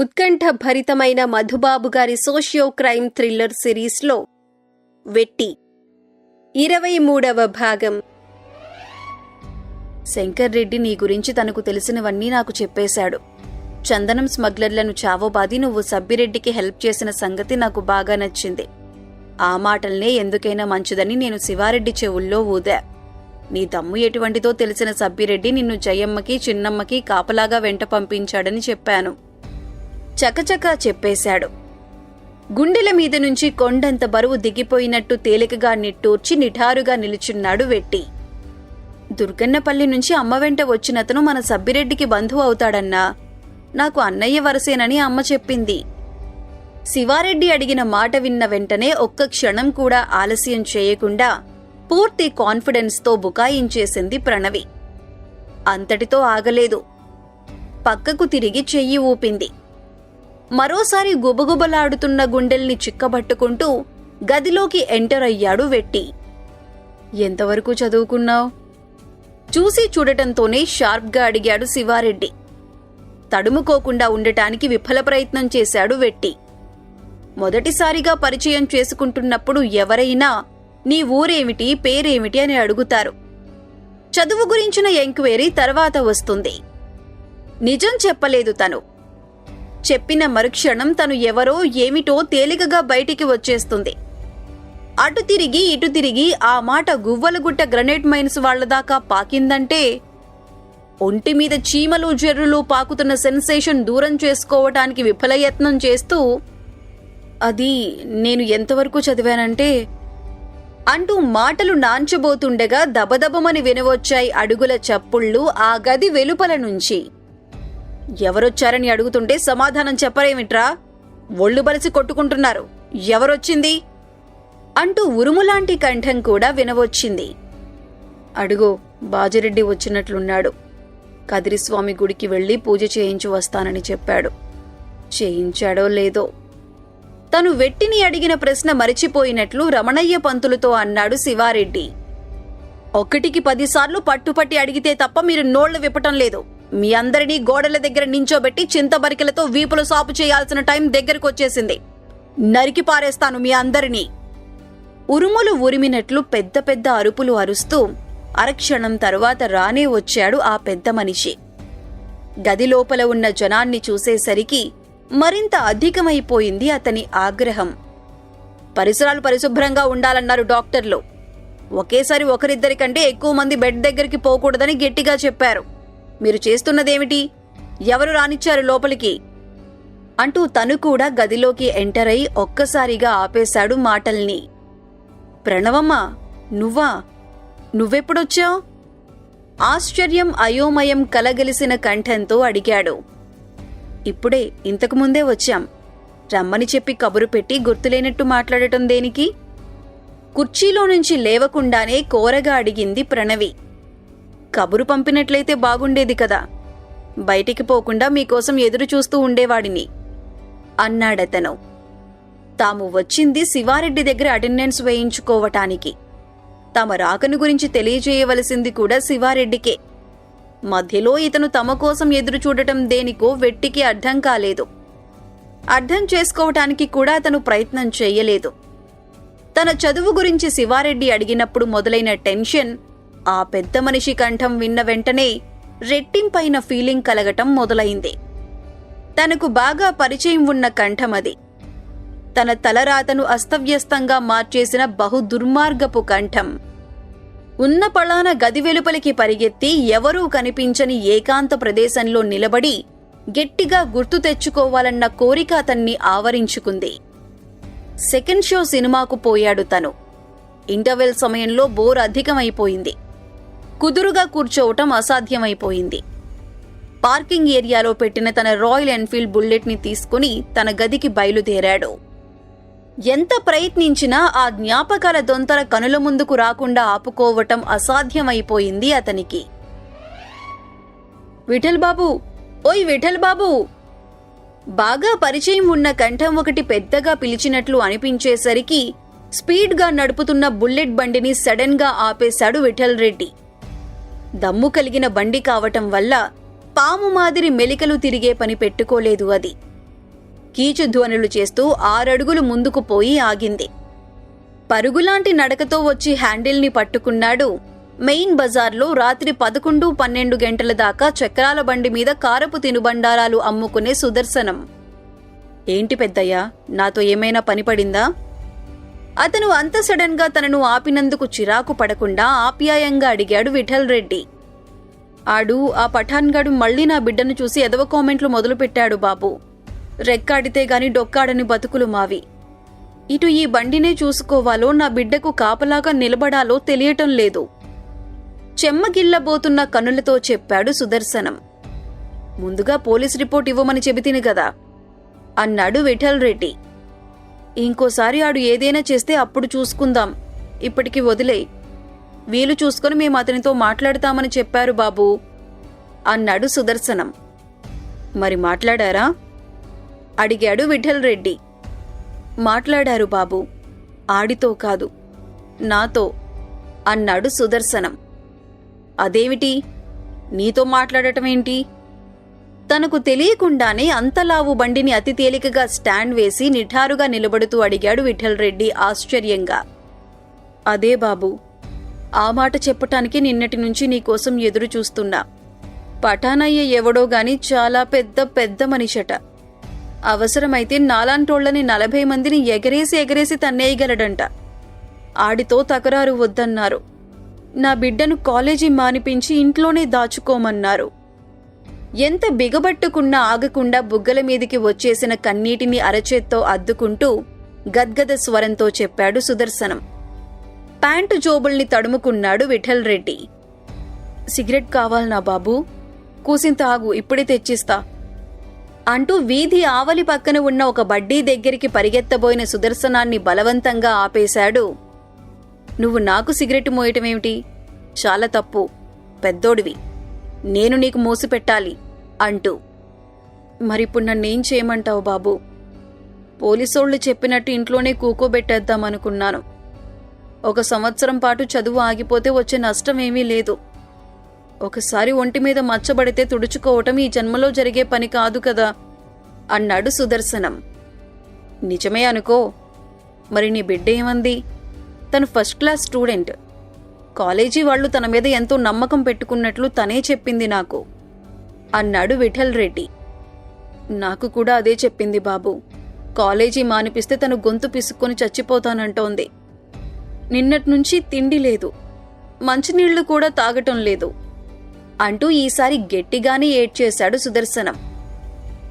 ఉత్కంఠ భరితమైన మధుబాబు గారి socio crime thriller సిరీస్లో వెట్టి. ఇరవై మూడవ భాగం. శంకర్ రెడ్డి నీ గురించి తనకు తెలిసినవన్నీ నాకు చెప్పేశాడు. చందనం స్మగ్లర్లను చావోబాది నువ్వు సబ్బిరెడ్డికి హెల్ప్ చేసిన సంగతి నాకు బాగా నచ్చింది. ఆ మాటల్నే ఎందుకైనా మంచిదని నేను శివారెడ్డి చెవుల్లో ఊదా. నీ తమ్ము ఎటువంటిదో తెలిసిన సబ్బిరెడ్డి నిన్ను జయమ్మకి చిన్నమ్మకి కాపలాగా వెంట పంపించాడని చెప్పాను. చకచకా చెప్పేశాడు. గుండెల మీద నుంచి కొండంత బరువు దిగిపోయినట్టు తేలికగా నిట్టూర్చి నిఠారుగా నిలుచున్నాడు వెట్టి. దుర్గన్నపల్లి నుంచి అమ్మ వెంట వచ్చినతను మన సబ్బిరెడ్డికి బంధువు అవుతాడన్నా నాకు అన్నయ్య వరసేనని అమ్మ చెప్పింది. శివారెడ్డి అడిగిన మాట విన్న వెంటనే ఒక్క క్షణం కూడా ఆలస్యం చేయకుండా పూర్తి కాన్ఫిడెన్స్తో బుకాయించేసింది ప్రణవి. అంతటితో ఆగలేదు. పక్కకు తిరిగి చెయ్యి ఊపింది. మరోసారి గుబగుబలాడుతున్న గుండెల్ని చిక్కబట్టుకుంటూ గదిలోకి ఎంటర్ అయ్యాడు వెట్టి. ఎంతవరకు చదువుకున్నావు? చూసి చూడటంతోనే షార్ప్గా అడిగాడు శివారెడ్డి. తడుముకోకుండా ఉండటానికి విఫల ప్రయత్నం చేశాడు వెట్టి. మొదటిసారిగా పరిచయం చేసుకుంటున్నప్పుడు ఎవరైనా నీ ఊరేమిటి పేరేమిటి? అని అడుగుతారు. చదువు గురించిన ఎంక్వైరీ తర్వాత వస్తుంది. నిజం చెప్పలేదు తను. చెప్పిన మరుక్షణం తను ఎవరో ఏమిటో తేలికగా బయటికి వచ్చేస్తుంది. అటు తిరిగి ఇటు తిరిగి ఆ మాట గువ్వలగుట్ట గ్రనేట్ మైన్స్ వాళ్ళదాకా పాకిందంటే ఒంటి మీద చీమలు జర్రులు పాకుతున్న సెన్సేషన్ దూరం చేసుకోవటానికి విఫలయత్నం చేస్తూ అది నేను ఎంతవరకు చదివానంటే అంటూ మాటలు నాంచబోతుండగా దబదబమని వినవచ్చాయి అడుగుల చప్పుళ్ళు ఆ గది వెలుపల నుంచి. ఎవరొచ్చారని అడుగుతుంటే సమాధానం చెప్పరేమిట్రా? ఒళ్ళు బలిసి కొట్టుకుంటున్నారు. ఎవరొచ్చింది? అంటూ ఉరుములాంటి కంఠం కూడా వినవచ్చింది. అడుగో బాజిరెడ్డి వచ్చినట్లున్నాడు. కదిరిస్వామి గుడికి వెళ్ళి పూజ చేయించి వస్తానని చెప్పాడు. చేయించాడో లేదో? తను వెట్టిని అడిగిన ప్రశ్న మరిచిపోయినట్లు రమణయ్య పంతులతో అన్నాడు శివారెడ్డి. ఒకటికి పదిసార్లు పట్టుపట్టి అడిగితే తప్ప మీరు నోళ్ళు విప్పటం లేదు. మీ అందరినీ గోడల దగ్గర నించోబెట్టి చింతబరికలతో వీపులు సాపు చేయాల్సిన టైం దగ్గరకు వచ్చేసింది. నరికి పారేస్తాను మీ అందరినీ. ఉరుములు ఉరిమినట్లు పెద్ద పెద్ద అరుపులు అరుస్తూ అరక్షణం తరువాత రానే వచ్చాడు ఆ పెద్ద మనిషి. గది లోపల ఉన్న జనాన్ని చూసేసరికి మరింత అధికమైపోయింది అతని ఆగ్రహం. పరిసరాలు పరిశుభ్రంగా ఉండాలన్నారు డాక్టర్లు. ఒకేసారి ఒకరిద్దరి కంటే ఎక్కువ మంది బెడ్ దగ్గరికి పోకూడదని గట్టిగా చెప్పారు. మీరు చేస్తున్నదేమిటి? ఎవరు రానిచ్చారు లోపలికి? అంటూ తను కూడా గదిలోకి ఎంటర్ అయి ఒక్కసారిగా ఆపేశాడు మాటల్ని. ప్రణవమ్మ నువ్వా? నువ్వెప్పుడొచ్చావు? ఆశ్చర్యం అయోమయం కలగలిసిన కంఠంతో అడిగాడు. ఇప్పుడే ఇంతకుముందే వచ్చాం. రమ్మని చెప్పి కబురు పెట్టి గుర్తులేనట్టు మాట్లాడటం దేనికి? కుర్చీలో నుంచి లేవకుండానే కోరగా అడిగింది ప్రణవి. కబురు పంపినట్లయితే బాగుండేది కదా. బయటికి పోకుండా మీకోసం ఎదురు చూస్తూ ఉండేవాడిని. అన్నాడతను. తాము వచ్చింది శివారెడ్డి దగ్గర అటెండెన్స్ వేయించుకోవటానికి. తమ రాకను గురించి తెలియజేయవలసింది కూడా శివారెడ్డికే. మధ్యలో ఇతను తమ కోసం ఎదురు చూడటం దేనికో వెట్టికి అర్థం కాలేదు. అర్థం చేసుకోవటానికి కూడా అతను ప్రయత్నం చేయలేదు. తన చదువు గురించి శివారెడ్డి అడిగినప్పుడు మొదలైన టెన్షన్ ఆ పెద్ద మనిషి కంఠం విన్న వెంటనే రెట్టింపైన ఫీలింగ్ కలగటం మొదలైంది. తనకు బాగా పరిచయం ఉన్న కంఠం అది తన తలరాతను అస్తవ్యస్తంగా మార్చేసిన బహు దుర్మార్గపు కంఠం. ఉన్న పళాన గది వెలుపలికి పరిగెత్తి ఎవరూ కనిపించని ఏకాంత ప్రదేశంలో నిలబడి గట్టిగా గుర్తు తెచ్చుకోవాలన్న కోరిక అతన్ని ఆవరించుకుంది. సెకండ్ షో సినిమాకు పోయాడు తను. ఇంటర్వెల్ సమయంలో బోర్ అధికమైపోయింది. కుదురుగా కూర్చోవటం అసాధ్యమైపోయింది. పార్కింగ్ ఏరియాలో పెట్టిన తన రాయల్ ఎన్ఫీల్డ్ బుల్లెట్ని తీసుకుని తన గదికి బయలుదేరాడు. ఎంత ప్రయత్నించినా ఆ జ్ఞాపకాల దొంతర కనుల ముందుకు రాకుండా ఆపుకోవటం అసాధ్యమైపోయింది అతనికి. విఠల్ బాబు! ఓయ్ విఠల్ బాబు! బాగా పరిచయం ఉన్న కంఠం ఒకటి పెద్దగా పిలిచినట్లు అనిపించేసరికి స్పీడ్గా నడుపుతున్న బుల్లెట్ బండిని సడన్గా ఆపేశాడు విఠల్ రెడ్డి. దమ్ము కలిగిన బండి కావటం వల్ల పాము మాదిరి మెలికలు తిరిగే పని పెట్టుకోలేదు అది. కీచు ధ్వనులు చేస్తూ ఆరడుగులు ముందుకు పోయి ఆగింది. పరుగులాంటి నడకతో వచ్చి హ్యాండిల్ని పట్టుకున్నాడు మెయిన్ బజార్లో రాత్రి పదకొండు పన్నెండు గంటల దాకా చక్రాల బండి మీద కారపు తినుబండారాలు అమ్ముకునే సుదర్శనం. ఏంటి పెద్దయ్యా నాతో ఏమైనా పని పడిందా? అతను అంత సడన్గా తనను ఆపినందుకు చిరాకు పడకుండా ఆప్యాయంగా అడిగాడు విఠల్ రెడ్డి. ఆడు ఆ పఠాన్గాడు మళ్ళీ నా బిడ్డను చూసి ఎదవ కామెంట్లు మొదలుపెట్టాడు బాబు. రెక్కాడితే గాని డొక్కాడని బతుకులు మావి. ఇటు ఈ బండినే చూసుకోవాలో నా బిడ్డకు కాపలాగా నిలబడాలో తెలియటం లేదు. చెమ్మగిల్లబోతున్న కనులతో చెప్పాడు సుదర్శనం. ముందుగా పోలీస్ రిపోర్ట్ ఇవ్వమని చెబితిని గదా అన్నాడు విఠల్ రెడ్డి. ఇంకోసారి ఆడు ఏదైనా చేస్తే అప్పుడు చూసుకుందాం. ఇప్పటికి వదిలే వీలు చూసుకొని మేము అతనితో మాట్లాడతామని చెప్పారు బాబు. అన్నాడు సుదర్శనం. మరి మాట్లాడారా? అడిగాడు విఠల్ రెడ్డి. మాట్లాడారు బాబు. ఆడితో కాదు. నాతో అన్నాడు సుదర్శనం. అదేమిటి? నీతో మాట్లాడటం ఏంటి తనకు తెలియకుండానే అంతలావు బండిని అతి తేలికగా స్టాండ్ వేసి నిఠారుగా నిలబడుతూ అడిగాడు విఠలరెడ్డి ఆశ్చర్యంగా. అదే బాబు ఆ మాట చెప్పటానికి నిన్నటి నుంచి నీకోసం ఎదురు చూస్తున్నా. పఠానయ్య ఎవడో గాని చాలా పెద్ద పెద్ద మనిషట. అవసరమైతే నాలాంటోళ్ళని నలభై మందిని ఎగరేసి ఎగరేసి తన్నేయగలడంట. ఆడితో తకరారు వద్దన్నారు. నా బిడ్డను కాలేజీ మానిపించి ఇంట్లోనే దాచుకోమన్నారు. ఎంత బిగబట్టుకున్నా ఆగకుండా బుగ్గల మీదికి వచ్చేసిన కన్నీటిని అరచేత్తో అద్దుకుంటూ గద్గద స్వరంతో చెప్పాడు సుదర్శనం. ప్యాంటు జోబుల్ని తడుముకున్నాడు విఠల్ రెడ్డి. సిగరెట్ కావాలనా బాబు? కూసింత ఆగు ఇప్పుడే తెచ్చిస్తా. అంటూ వీధి ఆవలి పక్కన ఉన్న ఒక బడ్డీ దగ్గరికి పరిగెత్తబోయిన సుదర్శనాన్ని బలవంతంగా ఆపేశాడు. నువ్వు నాకు సిగరెట్ మోయటమేమిటి? చాలా తప్పు. పెద్దోడివి. నేను నీకు మోసిపెట్టాలి అంటూ. మరిప్పుడు నన్నేం చేయమంటావు బాబు? పోలీసోళ్ళు చెప్పినట్టు ఇంట్లోనే కూకోబెట్టేద్దామనుకున్నాను. ఒక సంవత్సరం పాటు చదువు ఆగిపోతే వచ్చే నష్టం ఏమీ లేదు. ఒకసారి ఒంటి మీద మచ్చబడితే తుడుచుకోవటం ఈ జన్మలో జరిగే పని కాదు కదా? అన్నాడు సుదర్శనం. నిజమే అనుకో. మరి నీ బిడ్డ ఏమంది? తను ఫస్ట్ క్లాస్ స్టూడెంట్. కాలేజీ వాళ్ళు తన మీద ఎంతో నమ్మకం పెట్టుకున్నట్లు తనే చెప్పింది నాకు. అన్నాడు విఠల్ రెడ్డి. నాకు కూడా అదే చెప్పింది బాబు. కాలేజీ మానిపిస్తే తను గొంతు పిసుక్కొని చచ్చిపోతానంటోంది. నిన్నట్నుంచి తిండి లేదు. మంచినీళ్ళు కూడా తాగటం లేదు. అంటూ ఈసారి గట్టిగానే ఏడ్చేశాడు సుదర్శనం.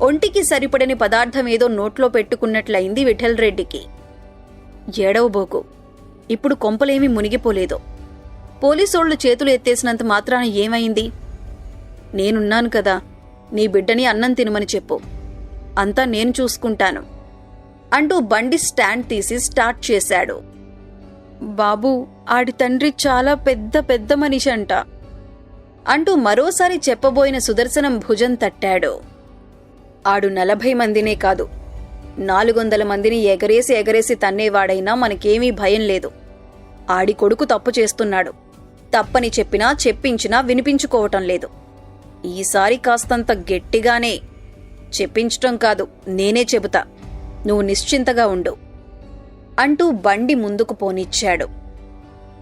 ఒంటికి సరిపడని పదార్థం ఏదో నోట్లో పెట్టుకున్నట్లయింది విఠల్ రెడ్డికి. ఏడవబోకు. ఇప్పుడు కొంపలేమీ మునిగిపోలేదు. పోలీసోళ్ళు చేతులు ఎత్తేసినంత మాత్రాన ఏమైంది? నేనున్నాను కదా నీ బిడ్డని అన్నం తినమని చెప్పు. అంతా నేను చూసుకుంటాను. అంటూ బండి స్టాండ్ తీసి స్టార్ట్ చేశాడు. బాబు ఆడి తండ్రి చాలా పెద్ద పెద్ద మనిషి అంట అంటూ మరోసారి చెప్పబోయిన సుదర్శనం భుజం తట్టాడు. ఆడు నలభై మందినే కాదు. నాలుగొందల మందిని ఎగరేసి ఎగరేసి తన్నేవాడైనా మనకేమీ భయం లేదు. ఆడి కొడుకు తప్పు చేస్తున్నాడు. తప్పని చెప్పినా చెప్పించినా వినిపించుకోవటం లేదు. ఈసారి కాస్తంత గట్టిగానే చెప్పించటం కాదు నేనే చెబుతా. నువ్వు నిశ్చింతగా ఉండు అంటూ బండి ముందుకు పోనిచ్చాడు.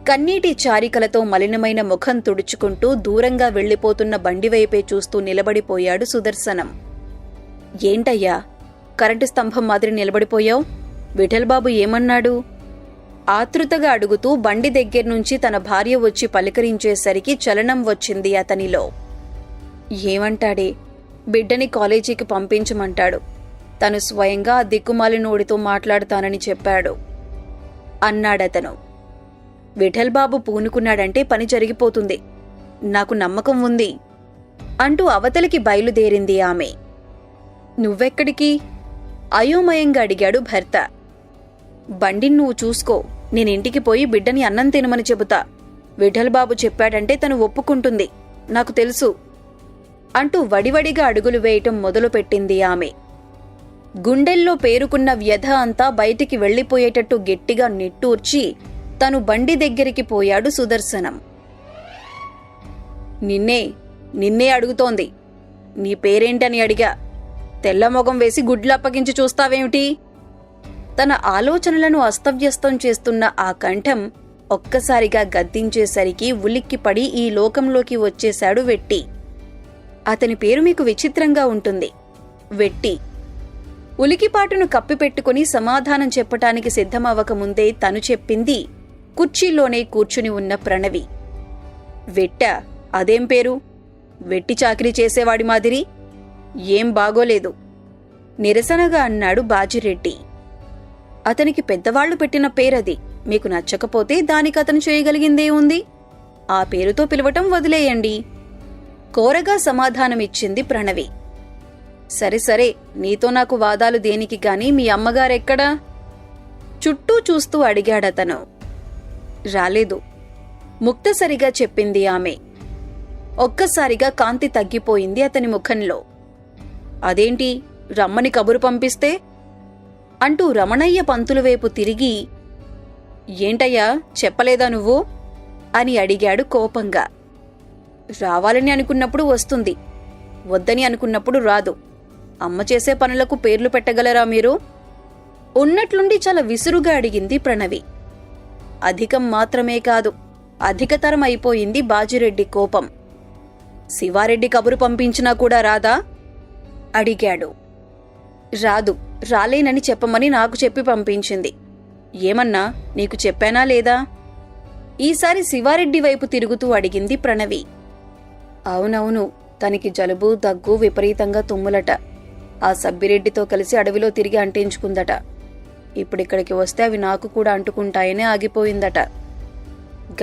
కన్నీటి చారికలతో మలినమైన ముఖం తుడుచుకుంటూ దూరంగా వెళ్ళిపోతున్న బండివైపే చూస్తూ నిలబడిపోయాడు సుదర్శనం. ఏంటయ్యా? కరెంటు స్తంభం మాదిరి నిలబడిపోయావు? విఠల్బాబు ఏమన్నాడు? ఆతృతగా అడుగుతూ బండి దగ్గర నుంచి తన భార్య వచ్చి పలకరించేసరికి చలనం వచ్చింది అతనిలో. ఏమంటాడే? బిడ్డని కాలేజీకి పంపించమంటాడు. తను స్వయంగా ఆ దిక్కుమాలినోడితో మాట్లాడతానని చెప్పాడు. అన్నాడతను. విఠల్బాబు పూనుకున్నాడంటే పని జరిగిపోతుంది. నాకు నమ్మకం ఉంది. అంటూ అవతలికి బయలుదేరింది ఆమె. నువ్వెక్కడికి? అయోమయంగా అడిగాడు భర్త. బండిని నువ్వు చూసుకో. నేనింటికి పోయి బిడ్డని అన్నం తినమని చెబుతా. విఠల్బాబు చెప్పాడంటే తను ఒప్పుకుంటుంది. నాకు తెలుసు. అంటూ వడివడిగా అడుగులు వేయటం మొదలుపెట్టింది ఆమె. గుండెల్లో పేరుకున్న వ్యధ అంతా బయటికి వెళ్ళిపోయేటట్టు గట్టిగా నిట్టూర్చి తను బండి దగ్గరికి పోయాడు సుదర్శనం. నిన్నే నిన్నే అడుగుతోంది. నీ పేరేంటని అడిగా. తెల్లమొగం వేసి గుడ్లు అప్పగించి చూస్తావేమిటి? తన ఆలోచనలను అస్తవ్యస్తం చేస్తున్న ఆ కంఠం ఒక్కసారిగా గద్దించేసరికి ఉలిక్కిపడి ఈ లోకంలోకి వచ్చేశాడు వెట్టి. అతని పేరు మీకు విచిత్రంగా ఉంటుంది. వెట్టి. ఉలికిపాటును కప్పిపెట్టుకుని సమాధానం చెప్పటానికి సిద్ధమవ్వకముందే తను చెప్పింది కుర్చీలోనే కూర్చుని ఉన్న ప్రణవి. వెట్ట అదేం పేరు? వెట్టి చాకిరీ చేసేవాడి మాదిరి? ఏం బాగోలేదు. నిరసనగా అన్నాడు బాజిరెడ్డి. అతనికి పెద్దవాళ్ళు పెట్టిన పేరది. మీకు నచ్చకపోతే దానికి అతను చేయగలిగిందే ఉంది. ఆ పేరుతో పిలవటం వదిలేయండి. కోరగా సమాధానమిచ్చింది ప్రణవి. సరే సరే నీతో నాకు వాదాలు దేనికి గాని మీ అమ్మగారెక్కడా? చుట్టూ చూస్తూ అడిగాడతను. రాలేదు. ముక్తసరిగా చెప్పింది ఆమె. ఒక్కసారిగా కాంతి తగ్గిపోయింది అతని ముఖంలో. అదేంటి రమ్మని కబురు పంపిస్తే? అంటూ రమణయ్య పంతుల వైపు తిరిగి ఏంటయ్యా చెప్పలేదా నువ్వు? అని అడిగాడు కోపంగా. రావాలని అనుకున్నప్పుడు వస్తుంది. వద్దని అనుకున్నప్పుడు రాదు. అమ్మ చేసే పనులకు పేర్లు పెట్టగలరా మీరు? ఉన్నట్లుండి చాలా విసురుగా అడిగింది ప్రణవి. అధికం మాత్రమే కాదు అధికతరం అయిపోయింది బాజిరెడ్డి కోపం. శివారెడ్డి కబురు పంపించినా కూడా రాదా? అడిగాడు. రాదు. రాలేనని చెప్పమని నాకు చెప్పి పంపించింది. ఏమన్నా నీకు చెప్పానా లేదా? ఈసారి శివారెడ్డి వైపు తిరుగుతూ అడిగింది ప్రణవి. అవునవును తనకి జలుబు దగ్గు విపరీతంగా తుమ్ములట. ఆ సబ్బిరెడ్డితో కలిసి అడవిలో తిరిగి అంటించుకుందట. ఇప్పుడిక్కడికి వస్తే అవి నాకు కూడా అంటుకుంటాయనే ఆగిపోయిందట.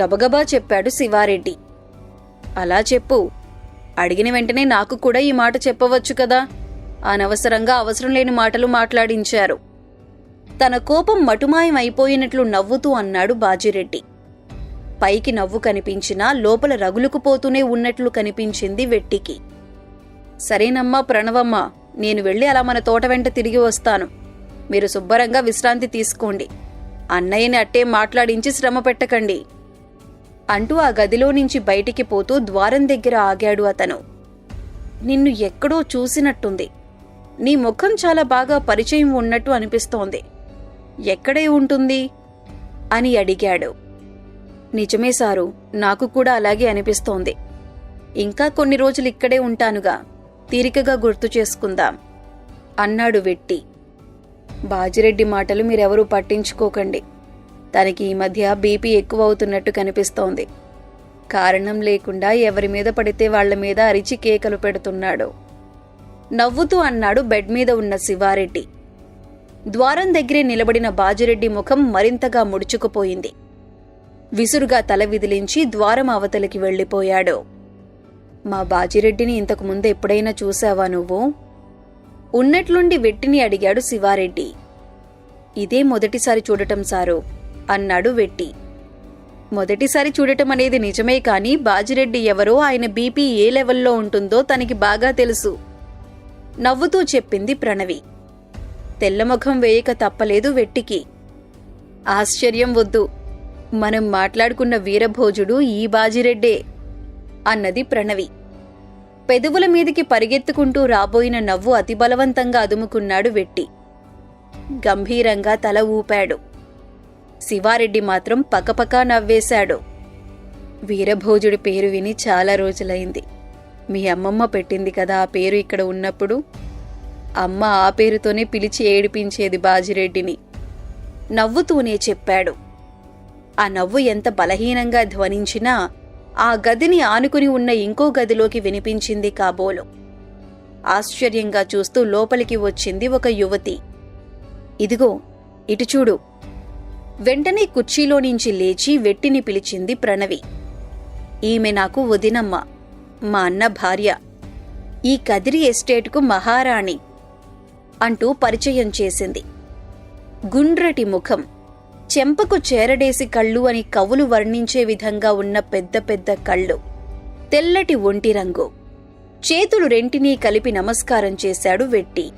గబగబా చెప్పాడు శివారెడ్డి. అలా చెప్పు. అడిగిన వెంటనే నాకు కూడా ఈ మాట చెప్పవచ్చు కదా? అనవసరంగా అవసరం లేని మాటలు మాట్లాడించారు. తన కోపం మటుమాయం అయిపోయినట్లు నవ్వుతూ అన్నాడు బాజిరెడ్డి. పైకి నవ్వు కనిపించినా లోపల రగులుకుపోతూనే ఉన్నట్లు కనిపించింది వెట్టికి. సరేనమ్మా ప్రణవమ్మా నేను వెళ్ళి అలా మన తోట వెంట తిరిగి వస్తాను. మీరు శుభ్రంగా విశ్రాంతి తీసుకోండి. అన్నయ్యని అట్టే మాట్లాడించి శ్రమ పెట్టకండి. అంటూ ఆ గదిలో నుంచి బయటికి పోతూ ద్వారం దగ్గర ఆగాడు అతను. నిన్ను ఎక్కడో చూసినట్టుంది. నీ ముఖం చాలా బాగా పరిచయం ఉన్నట్టు అనిపిస్తోంది. ఎక్కడే ఉంటుంది? అని అడిగాడు. నిజమే సారు నాకు కూడా అలాగే అనిపిస్తోంది. ఇంకా కొన్ని రోజులు ఇక్కడే ఉంటానుగా తీరికగా గుర్తు చేసుకుందాం అన్నాడు వెట్టి. బాజిరెడ్డి మాటలు మీరెవరూ పట్టించుకోకండి. తనకి ఈ మధ్య బీపీ ఎక్కువ అవుతున్నట్టు కనిపిస్తోంది. కారణం లేకుండా ఎవరి మీద పడితే వాళ్ళ మీద అరిచి కేకలు పెడుతున్నాడు. నవ్వుతూ అన్నాడు బెడ్ మీద ఉన్న శివారెడ్డి. ద్వారం దగ్గరే నిలబడిన బాజిరెడ్డి ముఖం మరింతగా ముడుచుకుపోయింది. విసురుగా తల విదిలించి ద్వారం అవతలికి వెళ్ళిపోయాడు. మా బాజిరెడ్డిని ఇంతకు ముందు ఎప్పుడైనా చూశావా నువ్వు? ఉన్నట్లుండి వెట్టిని అడిగాడు శివారెడ్డి. ఇదే మొదటిసారి చూడటం సారు అన్నాడు వెట్టి. మొదటిసారి చూడటం అనేది నిజమే కాని బాజిరెడ్డి ఎవరో ఆయన బీపీ ఏ లెవెల్లో ఉంటుందో తనకి బాగా తెలుసు. నవ్వుతూ చెప్పింది ప్రణవి. తెల్లముఖం వేయక తప్పలేదు వెట్టికి. ఆశ్చర్యం వద్దు. మనం మాట్లాడుకున్న వీరభోజుడు ఈ బాజిరెడ్డే అన్నది ప్రణవి. పెదవుల మీదికి పరిగెత్తుకుంటూ రాబోయిన నవ్వు అతి బలవంతంగా అదుముకున్నాడు వెట్టి. గంభీరంగా తల ఊపాడు. శివారెడ్డి మాత్రం పకపకా నవ్వేశాడు. వీరభోజుడి పేరు విని చాలా రోజులైంది. మీ అమ్మమ్మ పెట్టింది కదా ఆ పేరు ఇక్కడ ఉన్నప్పుడు? అమ్మ ఆ పేరుతోనే పిలిచి ఏడిపించేది బాజిరెడ్డిని. నవ్వుతూనే చెప్పాడు. ఆ నవ్వు ఎంత బలహీనంగా ధ్వనించినా ఆ గదిని ఆనుకుని ఉన్న ఇంకో గదిలోకి వినిపించింది కాబోలు. ఆశ్చర్యంగా చూస్తూ లోపలికి వచ్చింది ఒక యువతి. ఇదిగో ఇటు చూడు. వెంటనే కుర్చీలో నుంచి లేచి వెట్టిని పిలిచింది ప్రణవి. ఈమె నాకు వదినమ్మ. మా అన్న భార్య. ఈ కదిరి ఎస్టేట్కు మహారాణి అంటూ పరిచయం చేసింది. గుండ్రటి ముఖం చెంపకు చేరడేసి కళ్ళు అని కవులు వర్ణించే విధంగా ఉన్న పెద్ద పెద్ద కళ్ళు తెల్లటి ఒంటి రంగు. చేతులు రెంటినీ కలిపి నమస్కారం చేశాడు వెట్టి.